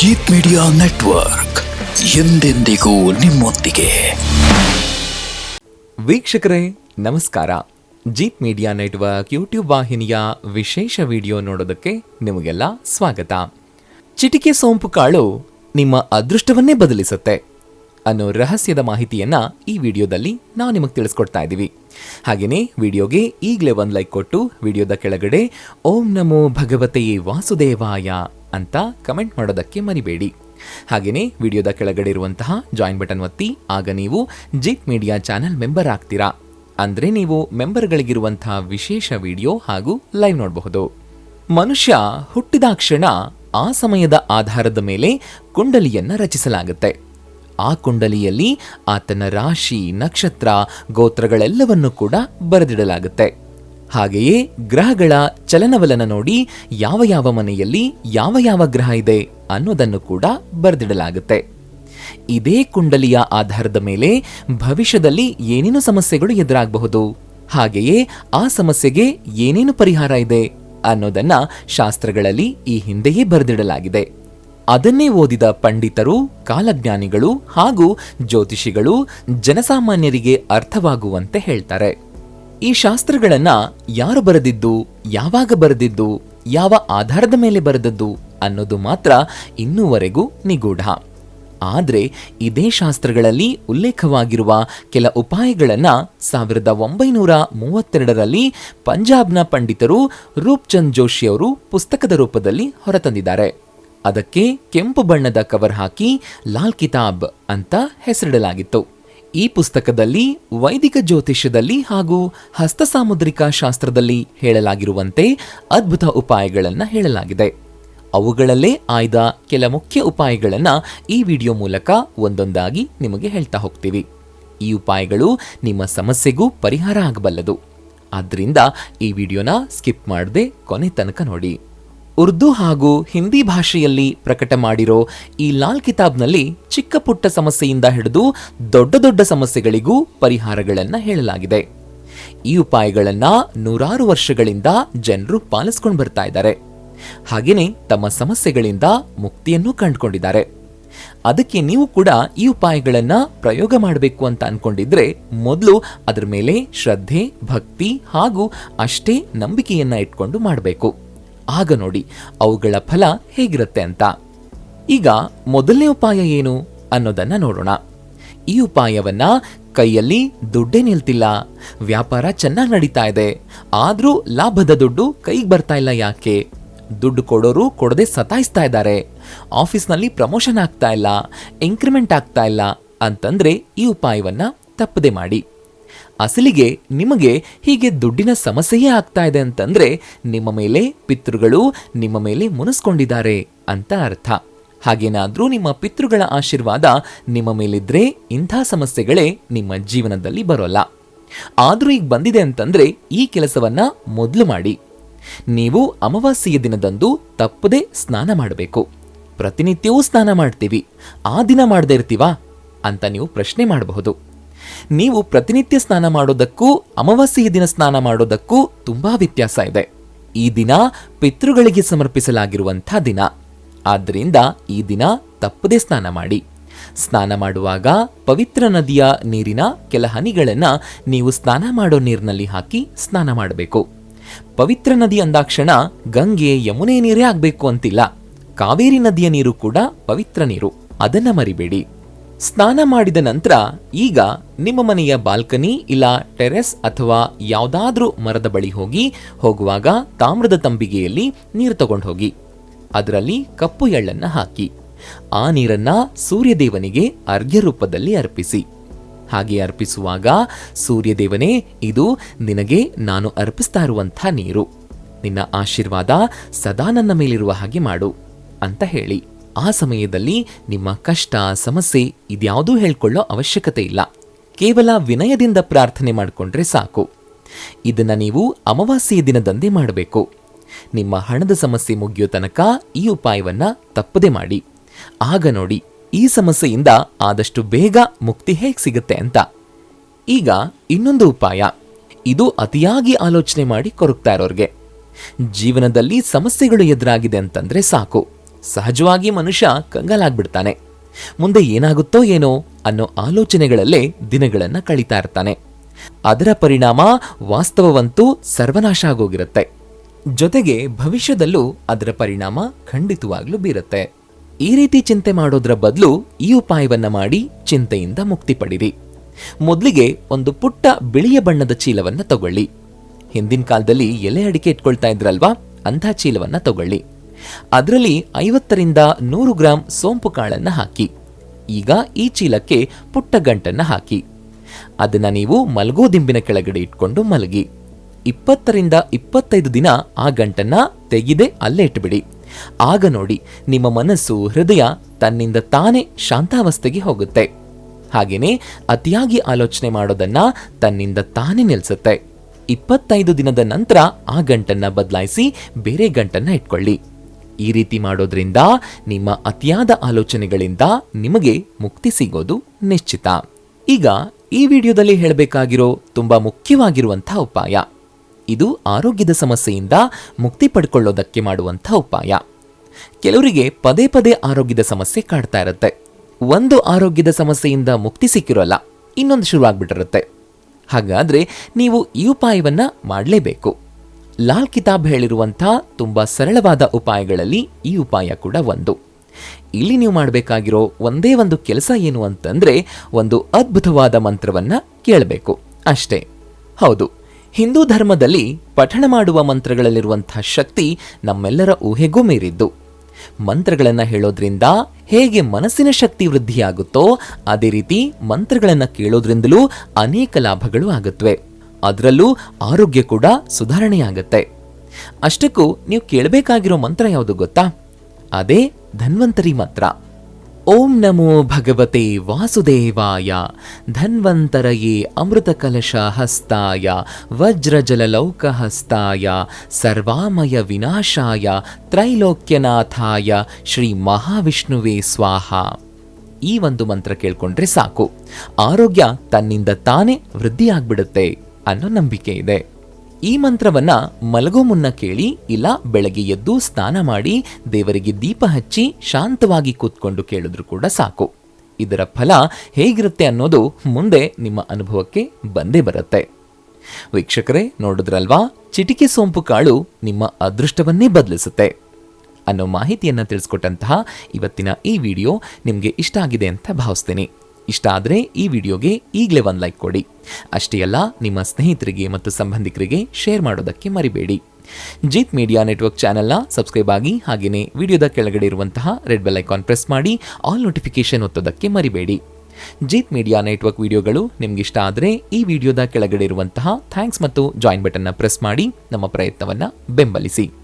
Jeet media network ಎಂದೆಂದಿಗೂ ನಿಮ್ಮೊಂದಿಗೆ. ವೀಕ್ಷಕರೇ, ನಮಸ್ಕಾರ. ಜೀತ್ ಮೀಡಿಯಾ ನೆಟ್ವರ್ಕ್ ಯೂಟ್ಯೂಬ್ ವಾಹಿನಿಯ ವಿಶೇಷ ವಿಡಿಯೋ ನೋಡೋದಕ್ಕೆ ನಿಮಗೆಲ್ಲ ಸ್ವಾಗತ. ಚಿಟಿಕೆ ಸೋಂಪು ಕಾಳು ನಿಮ್ಮ ಅದೃಷ್ಟವನ್ನೇ ಬದಲಿಸುತ್ತೆ ಅನ್ನೋ ರಹಸ್ಯದ ಮಾಹಿತಿಯನ್ನ ಈ ವಿಡಿಯೋದಲ್ಲಿ ನಾವು ನಿಮಗೆ ತಿಳಿಸ್ಕೊಡ್ತಾ ಇದ್ದೀವಿ ಹಾಗೆಯೇ ವಿಡಿಯೋಗೆ ಈಗಲೇ ಒಂದು ಲೈಕ್ ಕೊಟ್ಟು ವಿಡಿಯೋದ ಕೆಳಗಡೆ ಓಂ ನಮೋ ಭಗವತೆಯೇ ವಾಸುದೇವಾಯ ಅಂತ ಕಮೆಂಟ್ ಮಾಡೋದಕ್ಕೆ ಮರಿಬೇಡಿ. ಹಾಗೆಯೇ ವಿಡಿಯೋದ ಕೆಳಗಡೆ ಇರುವಂತಹ ಜಾಯಿನ್ ಬಟನ್ ಒತ್ತಿ, ಆಗ ನೀವು ಜಿಟ್ ಮೀಡಿಯಾ ಚಾನೆಲ್ ಮೆಂಬರ್ ಆಗ್ತೀರಾ. ಅಂದರೆ ನೀವು ಮೆಂಬರ್ಗಳಿಗಿರುವಂತಹ ವಿಶೇಷ ವಿಡಿಯೋ ಹಾಗೂ ಲೈವ್ ನೋಡಬಹುದು. ಮನುಷ್ಯ ಹುಟ್ಟಿದ ಕ್ಷಣ ಆ ಸಮಯದ ಆಧಾರದ ಮೇಲೆ ಕುಂಡಲಿಯನ್ನು ರಚಿಸಲಾಗುತ್ತೆ. ಆ ಕುಂಡಲಿಯಲ್ಲಿ ಆತನ ರಾಶಿ, ನಕ್ಷತ್ರ, ಗೋತ್ರಗಳೆಲ್ಲವನ್ನೂ ಕೂಡ ಬರೆದಿಡಲಾಗುತ್ತೆ. ಹಾಗೆಯೇ ಗ್ರಹಗಳ ಚಲನವಲನ ನೋಡಿ ಯಾವ ಯಾವ ಮನೆಯಲ್ಲಿ ಯಾವ ಯಾವ ಗ್ರಹ ಇದೆ ಅನ್ನೋದನ್ನು ಕೂಡ ಬರೆದಿಡಲಾಗುತ್ತೆ. ಇದೇ ಕುಂಡಲಿಯ ಆಧಾರದ ಮೇಲೆ ಭವಿಷ್ಯದಲ್ಲಿ ಏನೇನು ಸಮಸ್ಯೆಗಳು ಎದುರಾಗಬಹುದು, ಹಾಗೆಯೇ ಆ ಸಮಸ್ಯೆಗೆ ಏನೇನು ಪರಿಹಾರ ಇದೆ ಅನ್ನೋದನ್ನ ಶಾಸ್ತ್ರಗಳಲ್ಲಿ ಈ ಹಿಂದೆಯೇ ಬರೆದಿಡಲಾಗಿದೆ. ಅದನ್ನೇ ಓದಿದ ಪಂಡಿತರು, ಕಾಲಜ್ಞಾನಿಗಳು ಹಾಗೂ ಜ್ಯೋತಿಷಿಗಳು ಜನಸಾಮಾನ್ಯರಿಗೆ ಅರ್ಥವಾಗುವಂತೆ ಹೇಳ್ತಾರೆ. ಈ ಶಾಸ್ತ್ರಗಳನ್ನ ಯಾರು ಬರೆದಿದ್ದು, ಯಾವಾಗ ಬರೆದಿದ್ದು, ಯಾವ ಆಧಾರದ ಮೇಲೆ ಬರೆದದ್ದು ಅನ್ನೋದು ಮಾತ್ರ ಇನ್ನೂವರೆಗೂ ನಿಗೂಢ. ಆದರೆ ಇದೇ ಶಾಸ್ತ್ರಗಳಲ್ಲಿ ಉಲ್ಲೇಖವಾಗಿರುವ ಕೆಲ ಉಪಾಯಗಳನ್ನು ಸಾವಿರದ ಒಂಬೈನೂರ ಮೂವತ್ತೆರಡರಲ್ಲಿ ಪಂಜಾಬ್ನ ಪಂಡಿತರು ರೂಪ್ಚಂದ್ ಜೋಶಿಯವರು ಪುಸ್ತಕದ ರೂಪದಲ್ಲಿ ಹೊರತಂದಿದ್ದಾರೆ. ಅದಕ್ಕೆ ಕೆಂಪು ಬಣ್ಣದ ಕವರ್ ಹಾಕಿ ಲಾಲ್ ಕಿತಾಬ್ ಅಂತ ಹೆಸರಿಡಲಾಗಿತ್ತು. ಈ ಪುಸ್ತಕದಲ್ಲಿ ವೈದಿಕ ಜ್ಯೋತಿಷ್ಯದಲ್ಲಿ ಹಾಗೂ ಹಸ್ತಸಾಮುದ್ರಿಕ ಶಾಸ್ತ್ರದಲ್ಲಿ ಹೇಳಲಾಗಿರುವಂತೆ ಅದ್ಭುತ ಉಪಾಯಗಳನ್ನು ಹೇಳಲಾಗಿದೆ. ಅವುಗಳಲ್ಲೇ ಆಯ್ದ ಕೆಲ ಮುಖ್ಯ ಉಪಾಯಗಳನ್ನು ಈ ವಿಡಿಯೋ ಮೂಲಕ ಒಂದೊಂದಾಗಿ ನಿಮಗೆ ಹೇಳ್ತಾ ಹೋಗ್ತೀವಿ. ಈ ಉಪಾಯಗಳು ನಿಮ್ಮ ಸಮಸ್ಯೆಗೂ ಪರಿಹಾರ ಆಗಬಲ್ಲದು. ಆದ್ದರಿಂದ ಈ ವಿಡಿಯೋನ ಸ್ಕಿಪ್ ಮಾಡದೆ ಕೊನೆ ತನಕ ನೋಡಿ. ಉರ್ದು ಹಾಗೂ ಹಿಂದಿ ಭಾಷೆಯಲ್ಲಿ ಪ್ರಕಟ ಮಾಡಿರೋ ಈ ಲಾಲ್ ಕಿತಾಬ್ನಲ್ಲಿ ಚಿಕ್ಕ ಪುಟ್ಟ ಸಮಸ್ಯೆಯಿಂದ ಹಿಡಿದು ದೊಡ್ಡ ದೊಡ್ಡ ಸಮಸ್ಯೆಗಳಿಗೂ ಪರಿಹಾರಗಳನ್ನು ಹೇಳಲಾಗಿದೆ. ಈ ಉಪಾಯಗಳನ್ನ ನೂರಾರು ವರ್ಷಗಳಿಂದ ಜನರು ಪಾಲಿಸ್ಕೊಂಡು ಬರ್ತಾ ಇದ್ದಾರೆ. ಹಾಗೆಯೇ ತಮ್ಮ ಸಮಸ್ಯೆಗಳಿಂದ ಮುಕ್ತಿಯನ್ನು ಕಂಡುಕೊಂಡಿದ್ದಾರೆ. ಅದಕ್ಕೆ ನೀವು ಕೂಡ ಈ ಉಪಾಯಗಳನ್ನ ಪ್ರಯೋಗ ಮಾಡಬೇಕು ಅಂತ ಅನ್ಕೊಂಡಿದ್ರೆ ಮೊದಲು ಅದರ ಮೇಲೆ ಶ್ರದ್ಧೆ, ಭಕ್ತಿ ಹಾಗೂ ಅಷ್ಟೇ ನಂಬಿಕೆಯನ್ನ ಇಟ್ಕೊಂಡು ಮಾಡಬೇಕು. ಆಗ ನೋಡಿ ಅವುಗಳ ಫಲ ಹೇಗಿರುತ್ತೆ ಅಂತ. ಈಗ ಮೊದಲನೇ ಉಪಾಯ ಏನು ಅನ್ನೋದನ್ನ ನೋಡೋಣ. ಈ ಉಪಾಯವನ್ನ ಕೈಯಲ್ಲಿ ದುಡ್ಡೇ ನಿಲ್ತಿಲ್ಲ. ವ್ಯಾಪಾರ ಚೆನ್ನಾಗಿ ನಡೀತಾ ಇದೆ. ಆದರೂ ಲಾಭದ ದುಡ್ಡು ಕೈಗೆ ಬರ್ತಾ ಇಲ್ಲ ಯಾಕೆ? ದುಡ್ಡು ಕೊಡೋರು ಕೊಡದೆ ಸತಾಯಿಸ್ತಾ ಇದ್ದಾರೆ. ಆಫೀಸ್ನಲ್ಲಿ ಪ್ರಮೋಷನ್ ಆಗ್ತಾ ಇಲ್ಲ. ಇನ್ಕ್ರಿಮೆಂಟ್ ಆಗ್ತಾ ಇಲ್ಲ ಅಂತಂದ್ರೆ ಈ ಉಪಾಯವನ್ನ ತಪ್ಪದೆ ಮಾಡಿ. ಅಸಲಿಗೆ ನಿಮಗೆ ಹೀಗೆ ದುಡ್ಡಿನ ಸಮಸ್ಯೆಯೇ ಆಗ್ತಾ ಇದೆ ಅಂತಂದ್ರೆ ನಿಮ್ಮ ಮೇಲೆ ಪಿತೃಗಳು ನಿಮ್ಮ ಮೇಲೆ ಮುನಿಸ್ಕೊಂಡಿದ್ದಾರೆ ಅಂತ ಅರ್ಥ. ಹಾಗೇನಾದರೂ ನಿಮ್ಮ ಪಿತೃಗಳ ಆಶೀರ್ವಾದ ನಿಮ್ಮ ಮೇಲಿದ್ರೆ ಇಂಥ ಸಮಸ್ಯೆಗಳೇ ನಿಮ್ಮ ಜೀವನದಲ್ಲಿ ಬರೋಲ್ಲ. ಆದರೂ ಈಗ ಬಂದಿದೆ ಅಂತಂದ್ರೆ ಈ ಕೆಲಸವನ್ನ ಮೊದಲು ಮಾಡಿ. ನೀವು ಅಮಾವಾಸ್ಯೆಯ ದಿನದಂದು ತಪ್ಪದೇ ಸ್ನಾನ ಮಾಡಬೇಕು. ಪ್ರತಿನಿತ್ಯವೂ ಸ್ನಾನ ಮಾಡ್ತೀವಿ. ಆ ದಿನ ಮಾಡದೇ ಇರ್ತೀವಾ? ಅಂತ ನೀವು ಪ್ರಶ್ನೆ ಮಾಡಬಹುದು. ನೀವು ಪ್ರತಿನಿತ್ಯ ಸ್ನಾನ ಮಾಡೋದಕ್ಕೂ, ಅಮಾವಾಸ್ಯೆಯ ದಿನ ಸ್ನಾನ ಮಾಡೋದಕ್ಕೂ ತುಂಬಾ ವ್ಯತ್ಯಾಸ ಇದೆ. ಈ ದಿನ ಪಿತೃಗಳಿಗೆ ಸಮರ್ಪಿಸಲಾಗಿರುವಂಥ ದಿನ. ಆದ್ದರಿಂದ ಈ ದಿನ ತಪ್ಪದೇ ಸ್ನಾನ ಮಾಡಿ. ಸ್ನಾನ ಮಾಡುವಾಗ ಪವಿತ್ರ ನದಿಯ ನೀರಿನ ಕೆಲ ಹನಿಗಳನ್ನು ನೀವು ಸ್ನಾನ ಮಾಡೋ ನೀರಿನಲ್ಲಿ ಹಾಕಿ ಸ್ನಾನ ಮಾಡಬೇಕು. ಪವಿತ್ರ ನದಿ ಅಂದಾಕ್ಷಣ ಗಂಗೆ, ಯಮುನೆ ನೀರೇ ಆಗಬೇಕು ಅಂತಿಲ್ಲ. ಕಾವೇರಿ ನದಿಯ ನೀರು ಕೂಡ ಪವಿತ್ರ ನೀರು. ಅದನ್ನ ಮರಿಬೇಡಿ. ಸ್ನಾನ ಮಾಡಿದ ನಂತರ ಈಗ ನಿಮ್ಮ ಮನೆಯ ಬಾಲ್ಕನಿ ಇಲ್ಲ ಟೆರೆಸ್ ಅಥವಾ ಯಾವುದಾದ್ರೂ ಮರದ ಬಳಿ ಹೋಗಿ ಹೋಗುವಾಗ ತಾಮ್ರದ ತಂಬಿಗೆಯಲ್ಲಿ ನೀರು ತಗೊಂಡು ಹೋಗಿ. ಅದರಲ್ಲಿ ಕಪ್ಪು ಎಳ್ಳನ್ನು ಹಾಕಿ. ಆ ನೀರನ್ನ ಸೂರ್ಯದೇವನಿಗೆ ಅರ್ಘ್ಯ ರೂಪದಲ್ಲಿ ಅರ್ಪಿಸಿ. ಹಾಗೆ ಅರ್ಪಿಸುವಾಗ ಸೂರ್ಯದೇವನೇ, ಇದು ನಿನಗೆ ನಾನು ಅರ್ಪಿಸ್ತಾ ಇರುವಂಥ ನೀರು. ನಿನ್ನ ಆಶೀರ್ವಾದ ಸದಾ ನನ್ನ ಮೇಲಿರುವ ಹಾಗೆ ಮಾಡು ಅಂತ ಹೇಳಿ. ಆ ಸಮಯದಲ್ಲಿ ನಿಮ್ಮ ಕಷ್ಟ, ಸಮಸ್ಯೆ ಇದ್ಯಾವುದೂ ಹೇಳ್ಕೊಳ್ಳೋ ಅವಶ್ಯಕತೆ ಇಲ್ಲ. ಕೇವಲ ವಿನಯದಿಂದ ಪ್ರಾರ್ಥನೆ ಮಾಡಿಕೊಂಡ್ರೆ ಸಾಕು. ಇದನ್ನು ನೀವು ಅಮಾವಾಸ್ಯೆಯ ದಿನದಂದೇ ಮಾಡಬೇಕು. ನಿಮ್ಮ ಹಣದ ಸಮಸ್ಯೆ ಮುಗಿಯೋ ತನಕ ಈ ಉಪಾಯವನ್ನು ತಪ್ಪದೇ ಮಾಡಿ. ಆಗ ನೋಡಿ, ಈ ಸಮಸ್ಯೆಯಿಂದ ಆದಷ್ಟು ಬೇಗ ಮುಕ್ತಿ ಹೇಗೆ ಸಿಗುತ್ತೆ ಅಂತ. ಈಗ ಇನ್ನೊಂದು ಉಪಾಯ. ಇದು ಅತಿಯಾಗಿ ಆಲೋಚನೆ ಮಾಡಿ ಕೊರಗ್ತಾ ಇರೋರಿಗೆ. ಜೀವನದಲ್ಲಿ ಸಮಸ್ಯೆಗಳು ಎದುರಾಗಿದೆ ಅಂತಂದ್ರೆ ಸಾಕು. ಸಹಜವಾಗಿ ಮನುಷ್ಯ ಕಂಗಾಲಾಗ್ಬಿಡ್ತಾನೆ. ಮುಂದೆ ಏನಾಗುತ್ತೋ ಏನೋ ಅನ್ನೋ ಆಲೋಚನೆಗಳಲ್ಲೇ ದಿನಗಳನ್ನ ಕಳೀತಾ ಇರ್ತಾನೆ. ಅದರ ಪರಿಣಾಮ ವಾಸ್ತವವಂತೂ ಸರ್ವನಾಶ ಆಗೋಗಿರುತ್ತೆ. ಜೊತೆಗೆ ಭವಿಷ್ಯದಲ್ಲೂ ಅದರ ಪರಿಣಾಮ ಖಂಡಿತವಾಗ್ಲೂ ಬೀರುತ್ತೆ. ಈ ರೀತಿ ಚಿಂತೆ ಮಾಡೋದ್ರ ಬದಲು ಈ ಉಪಾಯವನ್ನ ಮಾಡಿ ಚಿಂತೆಯಿಂದ ಮುಕ್ತಿ ಪಡಿರಿ. ಮೊದಲಿಗೆ ಒಂದು ಪುಟ್ಟ ಬಿಳಿಯ ಬಣ್ಣದ ಚೀಲವನ್ನ ತಗೊಳ್ಳಿ. ಹಿಂದಿನ ಕಾಲದಲ್ಲಿ ಎಲೆ ಅಡಿಕೆ ಇಟ್ಕೊಳ್ತಾ ಇದ್ರಲ್ವಾ, ಅಂಥ ಚೀಲವನ್ನ ತಗೊಳ್ಳಿ. ಅದರಲ್ಲಿ ಐವತ್ತರಿಂದ ನೂರು ಗ್ರಾಂ ಸೋಂಪು ಕಾಳನ್ನು ಹಾಕಿ. ಈಗ ಈ ಚೀಲಕ್ಕೆ ಪುಟ್ಟ ಗಂಟನ್ನು ಹಾಕಿ. ಅದನ್ನು ನೀವು ಮಲಗೋ ದಿಂಬಿನ ಕೆಳಗಡೆ ಇಟ್ಕೊಂಡು ಮಲಗಿ. ಇಪ್ಪತ್ತರಿಂದ ಇಪ್ಪತ್ತೈದು ದಿನ ಆ ಗಂಟನ್ನು ತೆಗೆದೇ ಅಲ್ಲೇ ಇಟ್ಬಿಡಿ. ಆಗ ನೋಡಿ ನಿಮ್ಮ ಮನಸ್ಸು ಹೃದಯ ತನ್ನಿಂದ ತಾನೇ ಶಾಂತಾವಸ್ಥೆಗೆ ಹೋಗುತ್ತೆ. ಹಾಗೆಯೇ ಅತಿಯಾಗಿ ಆಲೋಚನೆ ಮಾಡೋದನ್ನ ತನ್ನಿಂದ ತಾನೇ ನಿಲ್ಲಿಸುತ್ತೆ ಇಪ್ಪತ್ತೈದು ದಿನದ ನಂತರ ಆ ಗಂಟನ್ನು ಬದಲಾಯಿಸಿ ಬೇರೆ ಗಂಟನ್ನು ಇಟ್ಕೊಳ್ಳಿ. ಈ ರೀತಿ ಮಾಡೋದ್ರಿಂದ ನಿಮ್ಮ ಅತಿಯಾದ ಆಲೋಚನೆಗಳಿಂದ ನಿಮಗೆ ಮುಕ್ತಿ ಸಿಗೋದು ನಿಶ್ಚಿತ. ಈಗ ಈ ವಿಡಿಯೋದಲ್ಲಿ ಹೇಳಬೇಕಾಗಿರೋ ತುಂಬಾ ಮುಖ್ಯವಾಗಿರುವಂಥ ಉಪಾಯ. ಇದು ಆರೋಗ್ಯದ ಸಮಸ್ಯೆಯಿಂದ ಮುಕ್ತಿ ಪಡ್ಕೊಳ್ಳೋದಕ್ಕೆ ಮಾಡುವಂಥ ಉಪಾಯ. ಕೆಲವರಿಗೆ ಪದೇ ಪದೇ ಆರೋಗ್ಯದ ಸಮಸ್ಯೆ ಕಾಡ್ತಾ ಇರುತ್ತೆ. ಒಂದು ಆರೋಗ್ಯದ ಸಮಸ್ಯೆಯಿಂದ ಮುಕ್ತಿ ಸಿಕ್ಕಿರೋಲ್ಲ, ಇನ್ನೊಂದು ಶುರುವಾಗ್ಬಿಟ್ಟಿರುತ್ತೆ. ಹಾಗಾದ್ರೆ ನೀವು ಈ ಉಪಾಯವನ್ನ ಮಾಡಲೇಬೇಕು. ಲಾಲ್ ಕಿತಾಬ್ ಹೇಳಿರುವಂಥ ತುಂಬ ಸರಳವಾದ ಉಪಾಯಗಳಲ್ಲಿ ಈ ಉಪಾಯ ಕೂಡ ಒಂದು. ಇಲ್ಲಿ ನೀವು ಮಾಡಬೇಕಾಗಿರೋ ಒಂದೇ ಒಂದು ಕೆಲಸ ಏನು ಅಂತಂದ್ರೆ ಒಂದು ಅದ್ಭುತವಾದ ಮಂತ್ರವನ್ನ ಕೇಳಬೇಕು. ಅಷ್ಟೇ. ಹೌದು. ಹಿಂದೂ ಧರ್ಮದಲ್ಲಿ ಪಠಣ ಮಾಡುವ ಮಂತ್ರಗಳಲ್ಲಿರುವಂಥ ಶಕ್ತಿ ನಮ್ಮೆಲ್ಲರ ಊಹೆಗೂ ಮೀರಿದ್ದು. ಮಂತ್ರಗಳನ್ನು ಹೇಳೋದ್ರಿಂದ ಹೇಗೆ ಮನಸ್ಸಿನ ಶಕ್ತಿ ವೃದ್ಧಿಯಾಗುತ್ತೋ ಅದೇ ರೀತಿ ಮಂತ್ರಗಳನ್ನು ಕೇಳೋದ್ರಿಂದಲೂ ಅನೇಕ ಲಾಭಗಳು ಆಗುತ್ತವೆ ಅದರಲ್ಲೂ ಆರೋಗ್ಯ ಕೂಡ ಸುಧಾರಣೆಯಾಗತ್ತೆ. ಅಷ್ಟಕ್ಕೂ ನೀವು ಕೇಳಬೇಕಾಗಿರೋ ಮಂತ್ರ ಯಾವುದು ಗೊತ್ತಾ? ಅದೇ ಧನ್ವಂತರಿ ಮಂತ್ರ. ಓಂ ನಮೋ ಭಗವತೆ ವಾಸುದೇವಾಯ, ಧನ್ವಂತರಯೇ ಅಮೃತ ಕಲಶ ಹಸ್ತಾಯ ವಜ್ರಜಲಲೌಕ ಹಸ್ತಾಯ ಸರ್ವಾಮಯ ವಿನಾಶಾಯ, ತ್ರೈಲೋಕ್ಯನಾಥಾಯ, ಶ್ರೀ ಮಹಾವಿಷ್ಣುವೇ ಸ್ವಾಹ. ಈ ಒಂದು ಮಂತ್ರ ಕೇಳ್ಕೊಂಡ್ರೆ ಸಾಕು. ಆರೋಗ್ಯ ತನ್ನಿಂದ ತಾನೇ ವೃದ್ಧಿಯಾಗ್ಬಿಡುತ್ತೆ. ಅನ್ನೋ ನಂಬಿಕೆ ಇದೆ. ಈ ಮಂತ್ರವನ್ನ ಮಲಗೋ ಮುನ್ನ ಕೇಳಿ, ಇಲ್ಲ ಬೆಳಗ್ಗೆ ಎದ್ದು ಸ್ನಾನ ಮಾಡಿ, ದೇವರಿಗೆ ದೀಪ ಹಚ್ಚಿ ಶಾಂತವಾಗಿ ಕೂತ್ಕೊಂಡು ಕೇಳಿದ್ರು ಕೂಡ ಸಾಕು. ಇದರ ಫಲ ಹೇಗಿರುತ್ತೆ ಅನ್ನೋದು ಮುಂದೆ ನಿಮ್ಮ ಅನುಭವಕ್ಕೆ ಬಂದೇ ಬರುತ್ತೆ. ವೀಕ್ಷಕರೇ, ನೋಡಿದ್ರಲ್ವಾ? ಚಿಟಿಕೆ ಸೋಂಪು ಕಾಳು ನಿಮ್ಮ ಅದೃಷ್ಟವನ್ನೇ ಬದಲಿಸುತ್ತೆ. ಅನ್ನೋ ಮಾಹಿತಿಯನ್ನು ತಿಳಿಸ್ಕೊಟ್ಟಂತಹ ಇವತ್ತಿನ ಈ ವಿಡಿಯೋ ನಿಮಗೆ ಇಷ್ಟ ಆಗಿದೆ ಅಂತ ಭಾವಿಸ್ತೀನಿ. ಇಷ್ಟ ಆದರೆ ಈ ವಿಡಿಯೋಗೆ ಈಗಲೇ ಒಂದು ಲೈಕ್ ಕೊಡಿ. ಅಷ್ಟೇ ಅಲ್ಲ, ನಿಮ್ಮ ಸ್ನೇಹಿತರಿಗೆ ಮತ್ತು ಸಂಬಂಧಿಕರಿಗೆ ಶೇರ್ ಮಾಡೋದಕ್ಕೆ ಮರಿಬೇಡಿ. ಜೀತ್ ಮೀಡಿಯಾ ನೆಟ್ವರ್ಕ್ ಚಾನೆಲ್ನ ಸಬ್ಸ್ಕ್ರೈಬ್ ಆಗಿ ಹಾಗೆಯೇ ವಿಡಿಯೋದ ಕೆಳಗಡೆ ಇರುವಂತಹ ರೆಡ್ ಬೆಲ್ ಐಕಾನ್ ಪ್ರೆಸ್ ಮಾಡಿ ಆಲ್ ನೋಟಿಫಿಕೇಶನ್ ಒತ್ತೋದಕ್ಕೆ ಮರಿಬೇಡಿ. ಜೀತ್ ಮೀಡಿಯಾ ನೆಟ್ವರ್ಕ್ ವಿಡಿಯೋಗಳು ನಿಮ್ಗೆ ಇಷ್ಟ ಆದರೆ ಈ ವಿಡಿಯೋದ ಕೆಳಗಡೆ ಇರುವಂತಹ ಥ್ಯಾಂಕ್ಸ್ ಮತ್ತು ಜಾಯಿನ್ ಬಟನ್ನ ಪ್ರೆಸ್ ಮಾಡಿ ನಮ್ಮ ಪ್ರಯತ್ನವನ್ನು ಬೆಂಬಲಿಸಿ.